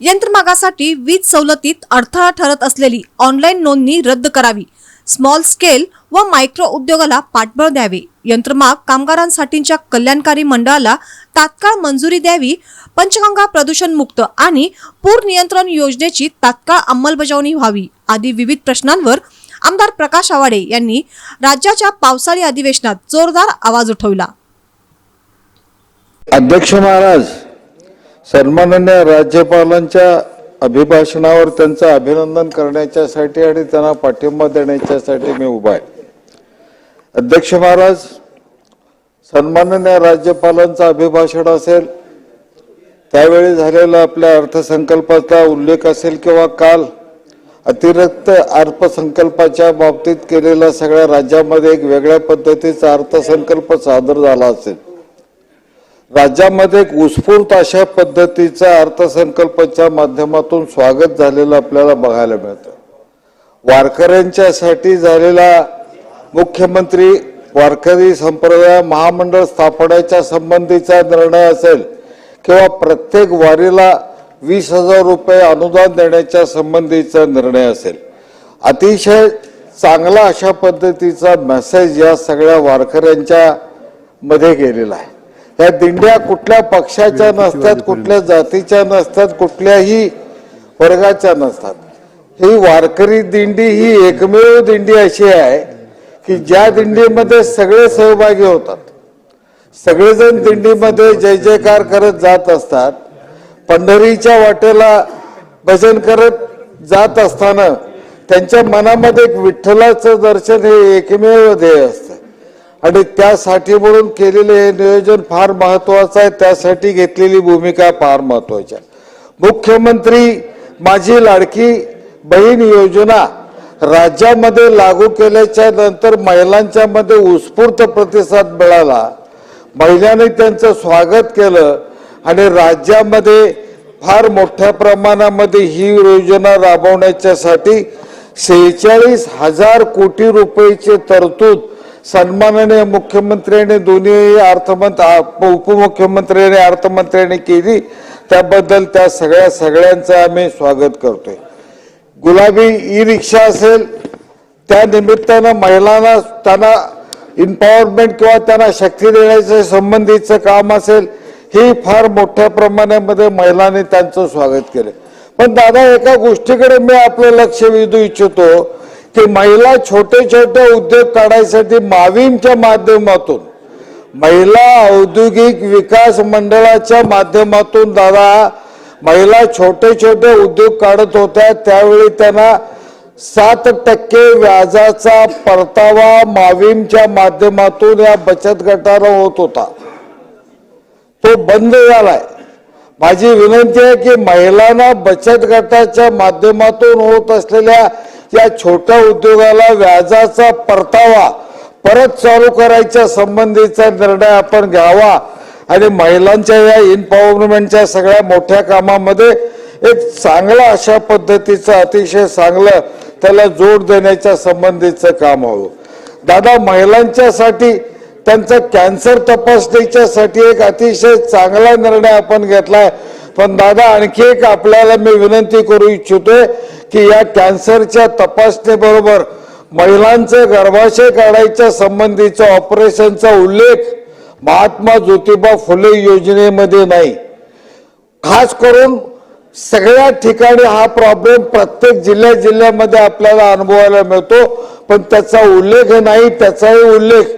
यंत्रमागासाठी वीज सवलतीत अडथळा ठरत असलेली ऑनलाईन नोंदणी रद्द करावी. स्मॉल स्केल व मायक्रो उद्योगाला पाठबळ द्यावे. यंत्रमाग कामगारांसाठीच्या कल्याणकारी मंडळाला तात्काळ मंजुरी द्यावी पंचगंगा प्रदूषण मुक्त आणि पूर नियंत्रण योजनेची तात्काळ अंमलबजावणी व्हावी आदी विविध प्रश्नांवर आमदार प्रकाश आवाडे यांनी राज्याच्या पावसाळी अधिवेशनात जोरदार आवाज उठवला. अध्यक्ष महाराज सन्माननीय राज्यपालांच्या अभिभाषणावर त्यांचं अभिनंदन करण्याच्यासाठी आणि त्यांना पाठिंबा देण्याच्यासाठी मी उभा आहे. अध्यक्ष महाराज सन्माननीय राज्यपालांचं अभिभाषण असेल त्यावेळी झालेला आपल्या अर्थसंकल्पाचा उल्लेख असेल किंवा काल अतिरिक्त अर्थसंकल्पाच्या बाबतीत केलेला सगळ्या राज्यामध्ये एक वेगळ्या पद्धतीचा अर्थसंकल्प सादर झाला असेल. राज्यामध्ये एक उत्स्फूर्त अशा पद्धतीचा अर्थसंकल्पाच्या माध्यमातून स्वागत झालेलं आपल्याला बघायला मिळतं. वारकऱ्यांच्यासाठी झालेला मुख्यमंत्री वारकरी संप्रदाय महामंडळ स्थापण्याच्या संबंधीचा निर्णय असेल किंवा प्रत्येक वारीला वीस हजार रुपये अनुदान देण्याच्या संबंधीचा निर्णय असेल. अतिशय चांगला अशा पद्धतीचा मेसेज या सगळ्या वारकऱ्यांच्या मध्ये गेलेला आहे. या दिंड्या कुठल्या पक्षाच्या नसतात कुठल्या जातीच्या नसतात कुठल्याही वर्गाच्या नसतात. ही वारकरी दिंडी ही एकमेव दिंडी अशी आहे की ज्या दिंडीमध्ये सगळे सहभागी होतात. सगळेजण दिंडीमध्ये जय जयकार करत जात असतात. पंढरीच्या वाटेला भजन करत जात असताना त्यांच्या मनामध्ये एक विठ्ठलाचं दर्शन हे एकमेव ध्येय असतं. आणि त्यासाठी म्हणून केलेले हे नियोजन फार महत्वाचं आहे. त्यासाठी घेतलेली भूमिका फार महत्वाची आहे. मुख्यमंत्री माझी लाडकी बहीण योजना राज्यामध्ये लागू केल्याच्यानंतर महिलांच्या मध्ये उत्स्फूर्त प्रतिसाद मिळाला. महिलांनी त्यांचं स्वागत केलं आणि राज्यामध्ये फार मोठ्या प्रमाणामध्ये ही योजना राबवण्याच्यासाठी सेहेचाळीस हजार कोटी रुपयेची तरतूद सन्माननीय मुख्यमंत्र्यांनी दोन्ही अर्थमंत्री उपमुख्यमंत्र्यांनी अर्थमंत्र्यांनी केली. त्याबद्दल त्या सगळ्या सगळ्यांचं आम्ही स्वागत करतोय. गुलाबी ई रिक्षा असेल त्या निमित्तानं महिलांना त्यांना इम्पॉवरमेंट किंवा त्यांना शक्ती देण्याच्या संबंधीचं काम असेल हे फार मोठ्या प्रमाणामध्ये महिलांनी त्यांचं स्वागत केलं. पण दादा एका गोष्टीकडे मी आपलं लक्ष वेधू इच्छितो. की महिला छोटे छोटे उद्योग काढायसाठी माविमच्या माध्यमातून महिला औद्योगिक विकास मंडळाच्या माध्यमातून दादा महिला छोटे छोटे उद्योग काढत होत्या. त्यावेळी त्यांना सात टक्के व्याजाचा परतावा माविमच्या माध्यमातून या बचत गटाला होत होता. तो बंद झालाय. माझी विनंती आहे की महिलांना बचत गटाच्या माध्यमातून होत असलेल्या या छोट्या उद्योगाला व्याजाचा परतावा परत चालू करायच्या संबंधीचा निर्णय आपण घ्यावा. आणि महिलांच्या या इम्पॉवरमेंटच्या सगळ्या मोठ्या कामामध्ये एक चांगला अशा पद्धतीचं अतिशय चांगलं त्याला जोड देण्याच्या संबंधीचं काम हवं. दादा महिलांच्यासाठी त्यांचा कॅन्सर तपासणीच्यासाठी एक अतिशय चांगला निर्णय आपण घेतलाय. पण दादा आणखी एक आपल्याला मी विनंती करू इच्छितोय की या कॅन्सरच्या तपासणीबरोबर महिलांचे गर्भाशय काढायच्या संबंधीचा ऑपरेशनचा उल्लेख महात्मा ज्योतिबा फुले योजनेमध्ये नाही. खास करून सगळ्या ठिकाणी हा प्रॉब्लेम प्रत्येक जिल्ह्या जिल्ह्यामध्ये आपल्याला अनुभवायला मिळतो पण त्याचा उल्लेख नाही त्याचाही उल्लेख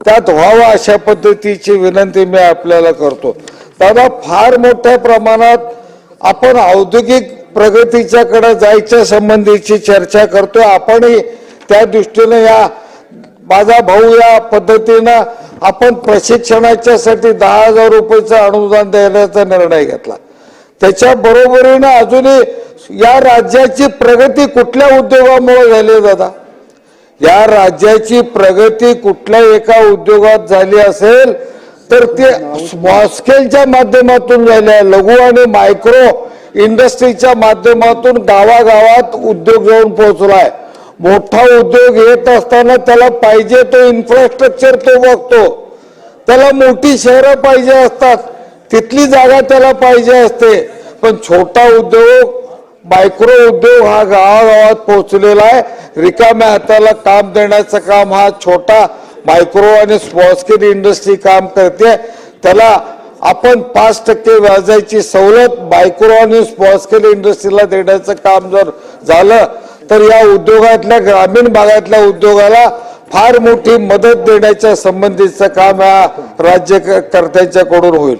त्यात व्हावा अशा पद्धतीची विनंती मी आपल्याला करतो. दादा फार मोठ्या प्रमाणात आपण औद्योगिक प्रगतीच्याकडे जायच्या संबंधीची चर्चा करतो. आपणही त्या दृष्टीने या माझा भाऊ या पद्धतीनं आपण प्रशिक्षणाच्यासाठी दहा हजार रुपयेचं अनुदान देण्याचा निर्णय घेतला. त्याच्या बरोबरीनं अजूनही या राज्याची प्रगती कुठल्या उद्योगामुळे झाली दादा? या राज्याची प्रगती कुठल्या एका उद्योगात झाली असेल तर ते स्मॉलस्केलच्या माध्यमातून झाली आहे लघु आणि मायक्रो इंडस्ट्रीच्या माध्यमातून गावागावात उद्योग जाऊन पोहोचलाय. मोठा उद्योग येत असताना त्याला पाहिजे तो इन्फ्रास्ट्रक्चर तो बघतो. त्याला मोठी शहरं पाहिजे असतात. तिथली जागा त्याला पाहिजे असते. पण छोटा उद्योग मायक्रो उद्योग हा गावागावात पोहोचलेला आहे. रिकाम्या हाताला काम देण्याचं काम हा छोटा मायक्रो आणि स्मॉलस्केल इंडस्ट्री काम करते. त्याला आपण पाच टक्के व्याजाची सवलत मायक्रो आणि स्मॉलस्केल इंडस्ट्रीला देण्याचं काम जर झालं तर या उद्योगातल्या ग्रामीण भागातल्या उद्योगाला फार मोठी मदत देण्याच्या संबंधीचं काम या राज्यकर्त्यांच्याकडून होईल.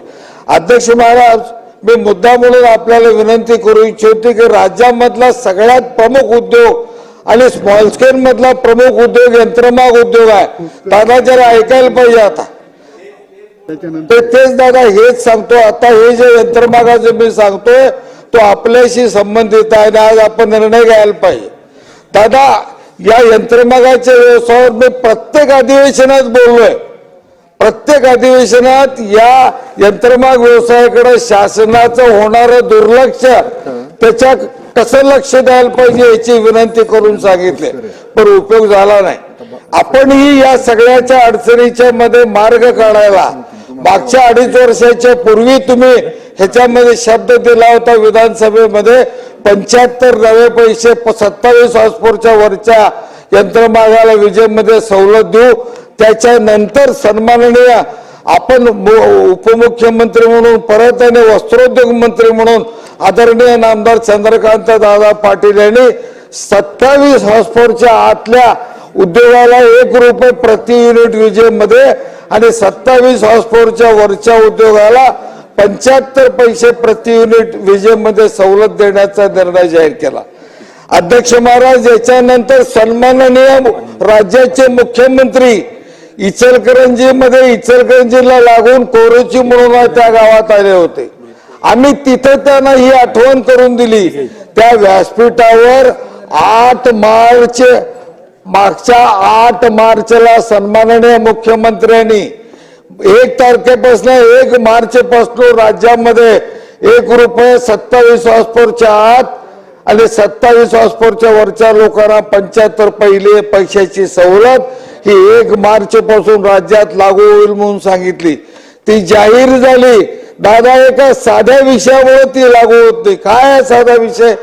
अध्यक्ष महाराज मी मुद्दा म्हणून आपल्याला विनंती करू इच्छितो की राज्यामधला सगळ्यात प्रमुख उद्योग आणि स्मॉल स्केल मधला प्रमुख उद्योग यंत्रमाग उद्योग आहे. दादा जरा ऐकायला पाहिजे आता. ते तेच दादा हेच सांगतो. आता हे जे यंत्रमागाचं मी सांगतोय तो आपल्याशी संबंधित आहे आणि आज आपण निर्णय घ्यायला पाहिजे. दादा या यंत्रमागाच्या व्यवसायावर मी प्रत्येक अधिवेशनात बोललोय. प्रत्येक अधिवेशनात या यंत्रमाग व्यवसायाकडे शासनाचं होणारं दुर्लक्ष त्याच्या कसं लक्ष द्यायला पाहिजे याची विनंती करून सांगितले. पण उपयोग झाला नाही. आपणही या सगळ्याच्या अडचणीच्या मध्ये मार्ग काढायला मागच्या अडीच वर्षाच्या पूर्वी तुम्ही ह्याच्यामध्ये शब्द दिला होता विधानसभेमध्ये पंच्याहत्तर नवे पैसे सत्तावीस हॉस्पोरच्या वरच्या यंत्रमागाला विजेमध्ये सवलत देऊ त्याच्यानंतर सन्माननीय आपण उपमुख्यमंत्री म्हणून परत आणि वस्त्रोद्योग मंत्री म्हणून आदरणीय नामदार चंद्रकांत दादा पाटील यांनी सत्तावीस हॉस्पोरच्या आतल्या उद्योगाला एक रुपये प्रति युनिट विजेमध्ये आणि सत्तावीस हॉस्पोरच्या वरच्या उद्योगाला पंच्याहत्तर पैसे प्रति युनिट विजेमध्ये सवलत देण्याचा निर्णय जाहीर केला. अध्यक्ष महाराज याच्यानंतर सन्माननीय राज्याचे मुख्यमंत्री इचलकरंजीमध्ये इचलकरंजीला लागून कोरोची म्हणून त्या गावात आले होते. आम्ही तिथं त्यांना ही आठवण करून दिली. त्या व्यासपीठावर आठ मार्च मागच्या आठ मार्चला सन्माननीय मुख्यमंत्र्यांनी एक तारखेपासून एक मार्च पासून राज्यामध्ये एक रुपये सत्तावीस हॉस्पोरच्या आत आणि सत्तावीस हॉस्पोरच्या वरच्या लोकांना पंच्याहत्तर पहिले पैशाची सवलत ही एक मार्च पासून राज्यात लागू होईल म्हणून सांगितली. ती जाहीर झाली. दादा एका साध्या विषयामुळे ती लागू होत नाही. काय साधा विषय?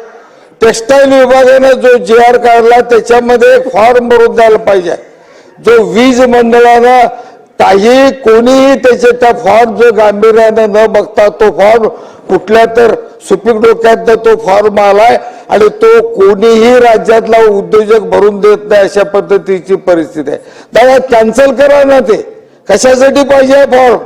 टेक्सटाईल विभागाने जो जी आर काढला त्याच्यामध्ये एक फॉर्म भरून द्यायला पाहिजे. जो वीज मंडळानं काही कोणीही त्याचे त्या फॉर्म जो गांभीर्यानं न बघता तो फॉर्म कुठल्या तर सुपीक डोक्यात तो फॉर्म आलाय आणि तो कोणीही राज्यातला उद्योजक भरून देत नाही अशा पद्धतीची परिस्थिती आहे. दादा कॅन्सल करा ना ते. कशासाठी पाहिजे फॉर्म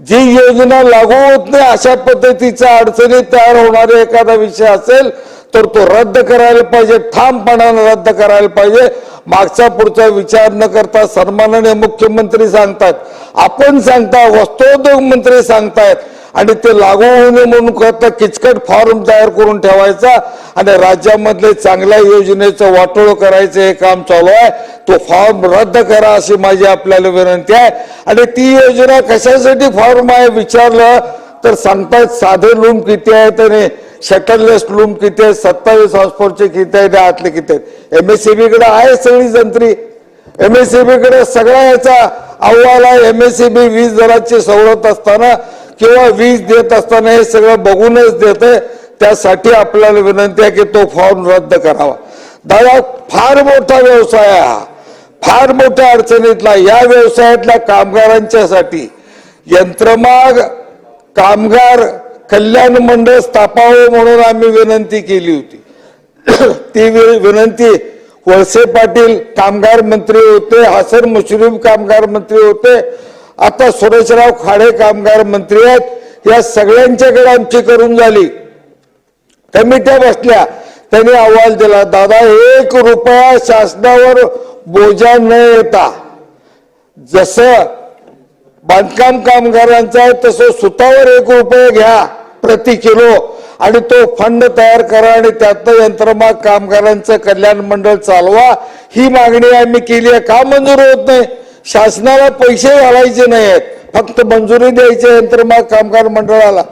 जी योजना लागू होत नाही अशा पद्धतीच्या अडचणीत तयार होणारे एखादा विषय असेल तर तो रद्द करायला पाहिजे ठामपणानं रद्द करायला पाहिजे. मागचा पुढचा विचार न करता सन्माननीय मुख्यमंत्री सांगतात. आपण सांगता वस्त्रोद्योग मंत्री सांगतायत. आणि ते लागू होऊ नये म्हणून करता किचकट फॉर्म तयार करून ठेवायचा आणि राज्यामधले चांगल्या योजनेचं वाटोळ करायचं हे काम चालू आहे. तो फॉर्म रद्द करा अशी माझी आपल्याला विनंती आहे. आणि ती योजना कशासाठी फॉर्म आहे विचारलं तर सांगतात साधे लूम किती आहेत आणि शटरलेस लूम किती आहेत? सत्तावीस हॉस्पोर्टचे किती आहेत? आतले किती आहेत? एमएससीबी कडे आहे सगळी जंत्री. एमएससीबी कडे सगळा याचा अहवाल आहे. एमएससीबी वीज दराची सवलत असताना किंवा वीज देत असताना हे सगळं बघूनच देते त्यासाठी आपल्याला विनंती आहे की तो फॉर्म रद्द करावा. दादा फार मोठा व्यवसाय आहे हा. फार मोठ्या अडचणीतला. या व्यवसायातल्या कामगारांच्यासाठी यंत्रमाग कामगार कल्याण मंडळ स्थापावं म्हणून आम्ही विनंती केली होती. ती विनंती वळसे पाटील कामगार मंत्री होते हसन मुश्रीफ कामगार मंत्री होते आता सुरेशराव खाडे कामगार मंत्री आहेत या सगळ्यांच्याकडे आमची करून झाली. कमिट्या बसल्या त्यांनी अहवाल दिला दादा एक रुपया शासनावर बोजा न येता जसं बांधकाम कामगारांचा आहे तसं सुतावर एक रुपये घ्या प्रति किलो आणि तो फंड तयार करा आणि त्यातनं यंत्रमाग कामगारांचं कल्याण मंडळ चालवा. ही मागणी आम्ही केली आहे. का मंजूर होत नाही? शासनाला पैसे घालायचे नाही आहेत फक्त मंजुरी द्यायची यंत्रमाग कामगार मंडळाला.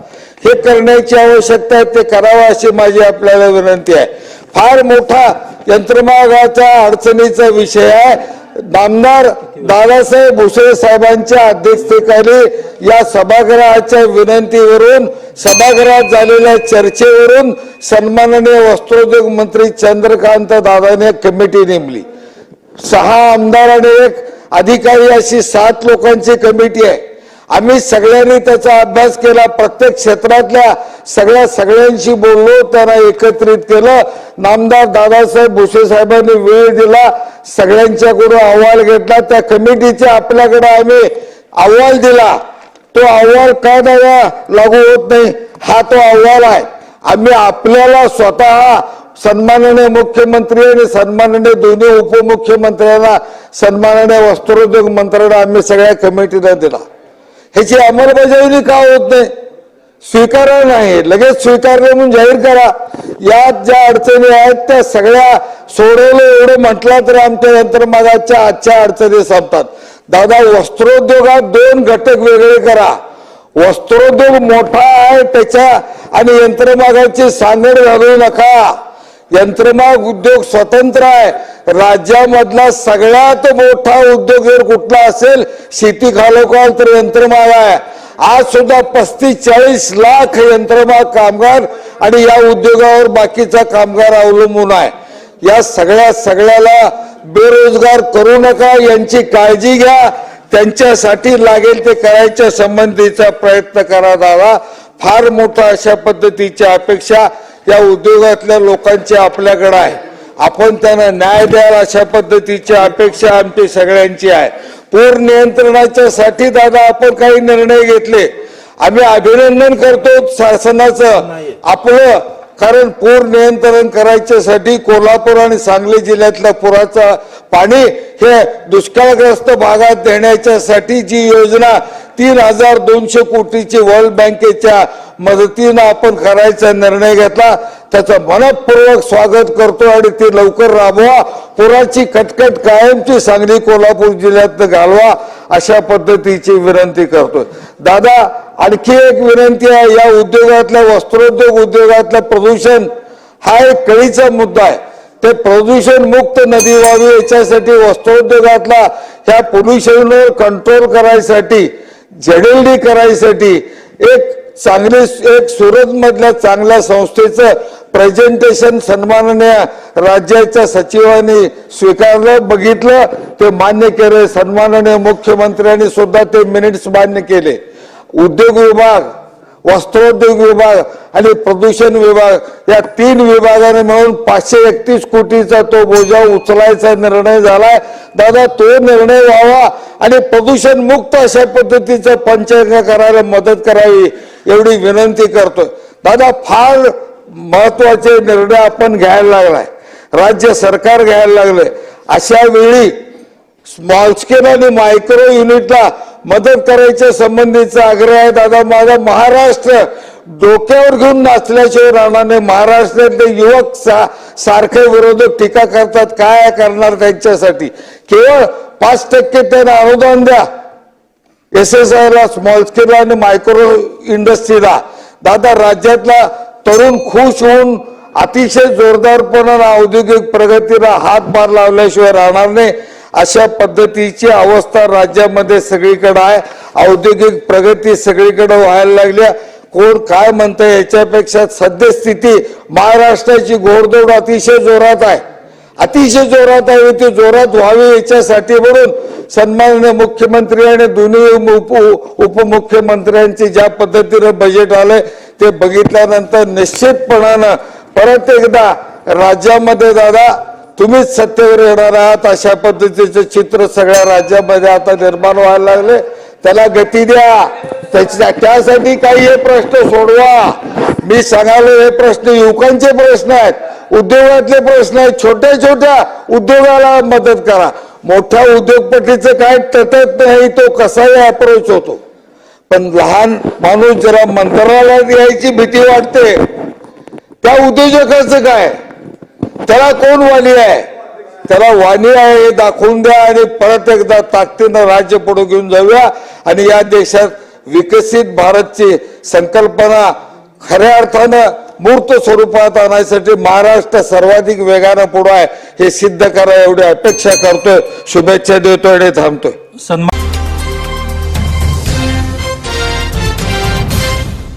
हे करण्याची आवश्यकता आहे ते करावं अशी माझी आपल्याला विनंती आहे. फार मोठा यंत्रमागाच्या अडचणीचा विषय आहे. नामदार दादासाहेब भुसळे साहेबांच्या अध्यक्षतेखाली या सभागृहाच्या विनंतीवरून सभागृहात झालेल्या चर्चेवरून सन्माननीय वस्त्रोद्योग मंत्री चंद्रकांत दादाने कमिटी नेमली. सहा आमदार आणि एक अधिकारी अशी सात लोकांची कमिटी आहे. आम्ही सगळ्यांनी त्याचा अभ्यास केला प्रत्येक क्षेत्रातल्या सगळ्या सगळ्यांशी बोललो त्यांना एकत्रित केलं. नामदार दादासाहेब भुसे साहेबांनी वेळ दिला सगळ्यांच्याकडून अहवाल घेतला. त्या कमिटीचे आपल्याकडे आम्ही अहवाल दिला. तो अहवाल का द्यावा लागू होत नाही? हा तो अहवाल आहे. आम्ही आपल्याला स्वतः सन्माननीय मुख्यमंत्री आणि सन्माननीय दोन्ही उपमुख्यमंत्र्यांना सन्माननीय वस्त्रोद्योग मंत्र्यांना आम्ही सगळ्या कमिटीला दिला. ह्याची अंमलबजावणी का होत नाही? स्वीकारा नाही. लगेच स्वीकारले म्हणून जाहीर करा. यात ज्या अडचणी आहेत त्या सगळ्या सोडवलं एवढं म्हटलं तर आमच्या यंत्रमागाच्या आजच्या अडचणी संपतात. दादा वस्त्रोद्योगात दोन घटक वेगळे करा. वस्त्रोद्योग मोठा आहे त्याच्या आणि यंत्रमागाची सांगड घालू नका. यंत्रमाग उद्योग स्वतंत्र आहे. राज्यामधला सगळ्यात मोठा उद्योग जर कुठला असेल? शेती खालोखाल तर यंत्रमाग आहे. आज सुद्धा पस्तीस चाळीस लाख यंत्रमाग कामगार आणि या उद्योगावर बाकीचा कामगार अवलंबून आहे. या सगळ्या सगळ्याला बेरोजगार करू नका यांची काळजी घ्या. त्यांच्यासाठी लागेल ते करायच्या संबंधीचा प्रयत्न करा दादा. फार मोठा अशा पद्धतीची अपेक्षा या उद्योगातल्या लोकांची आपल्याकडे आहे. आपण त्यांना न्याय द्याल अशा पद्धतीची अपेक्षा आमची सगळ्यांची आहे. पूर नियंत्रणाच्या साठी दादा आपण काही निर्णय घेतले. आम्ही अभिनंदन करतो शासनाचं. आपलं कारण पूर नियंत्रण करायच्यासाठी कोल्हापूर आणि सांगली जिल्ह्यातल्या पुराचं पाणी हे दुष्काळग्रस्त भागात देण्याच्यासाठी जी योजना तीन हजार दोनशे कोटीची वर्ल्ड बँकेच्या मदतीनं आपण करायचा निर्णय घेतला. त्याचं मनपूर्वक स्वागत करतो आणि ते लवकर राबवा. पुराची कटकट कायमची सांगली कोल्हापूर जिल्ह्यात घालवा अशा पद्धतीची विनंती करतो दादा आणखी एक विनंती आहे या उद्योगातल्या वस्त्रोद्योग उद्योगातलं प्रदूषण हा एक कळीचा मुद्दा आहे. ते प्रदूषण मुक्त नदी व्हावी याच्यासाठी वस्त्रोद्योगातला ह्या पोल्युशनवर कंट्रोल करायसाठी झेडएलडी करायसाठी एक चांगली एक सुरत मधल्या चांगल्या संस्थेचं प्रेझेंटेशन सन्माननीय राज्याच्या सचिवांनी स्वीकारलं बघितलं. ते मान्य केले सन्माननीय मुख्यमंत्र्यांनी सुद्धा ते मिनिट्स मान्य केले. उद्योग विभाग वस्त्रोद्योग विभाग आणि प्रदूषण विभाग या तीन विभागाने मिळून पाचशे एकतीस कोटीचा तो बोजा उचलायचा निर्णय झालाय. दादा तो निर्णय व्हावा आणि प्रदूषण मुक्त अशा पद्धतीचं पंचायत करायला मदत करावी एवढी विनंती करतोय. दादा फार महत्त्वाचे निर्णय आपण घ्यायला लागलाय. राज्य सरकार घ्यायला लागले अशा वेळी स्मॉल स्केल आणि मायक्रो युनिटला मदत करायच्या संबंधीचा आग्रह आहे. दादा माझा महाराष्ट्र डोक्यावर घेऊन नाचल्याशिवाय राहणार नाही. महाराष्ट्रातले युवक सा सारखे विरोधक टीका करतात. काय करणार त्यांच्यासाठी? केवळ पाच टक्के त्यांना अनुदान द्या. एस एस आयला स्मॉल स्केल आणि मायक्रो इंडस्ट्रीला दादा राज्यातला तरुण खुश होऊन अतिशय जोरदारपणानं औद्योगिक प्रगतीला हातभार लावल्याशिवाय राहणार नाही. अशा पद्धतीची अवस्था राज्यामध्ये सगळीकडे आहे. औद्योगिक प्रगती सगळीकडे व्हायला लागल्या कोण काय म्हणतं याच्यापेक्षा सद्यस्थिती महाराष्ट्राची घोडदौड अतिशय जोरात आहे. अतिशय जोरात आहे ते जोरात व्हावे याच्यासाठी म्हणून सन्माननीय मुख्यमंत्री आणि दोन्ही उप उपमुख्यमंत्र्यांचे ज्या पद्धतीनं बजेट आलंय ते बघितल्यानंतर निश्चितपणानं परत एकदा राज्यामध्ये दादा तुम्हीच सत्तेवर येणार आहात अशा पद्धतीचं चित्र सगळ्या राज्यामध्ये आता निर्माण व्हायला लागले. त्याला गती द्या. त्याच्या त्यासाठी काही हे प्रश्न सोडवा. मी सांगालो हे प्रश्न युवकांचे प्रश्न आहेत. उद्योगातले प्रश्न आहेत. छोट्या छोट्या उद्योगाला मदत करा. मोठ्या उद्योगपतीचं काय तटत नाही तो कसाही अप्रोच होतो. पण लहान माणूस जरा मंत्रालयात यायची भीती वाटते. त्या उद्योजकाचं काय? त्याला कोण वाणी आहे? त्याला वाणी आहे हे दाखवून द्या आणि परत एकदा ताकदीनं राज्य पुढे घेऊन जाऊया. आणि या देशात विकसित भारतची संकल्पना खऱ्या अर्थानं मूर्त स्वरूपात आणण्यासाठी महाराष्ट्र सर्वाधिक वेगानं पुढे आहे. हे सिद्ध करा एवढी अपेक्षा करतोय. शुभेच्छा देतोय आणि थांबतोय. सन्मान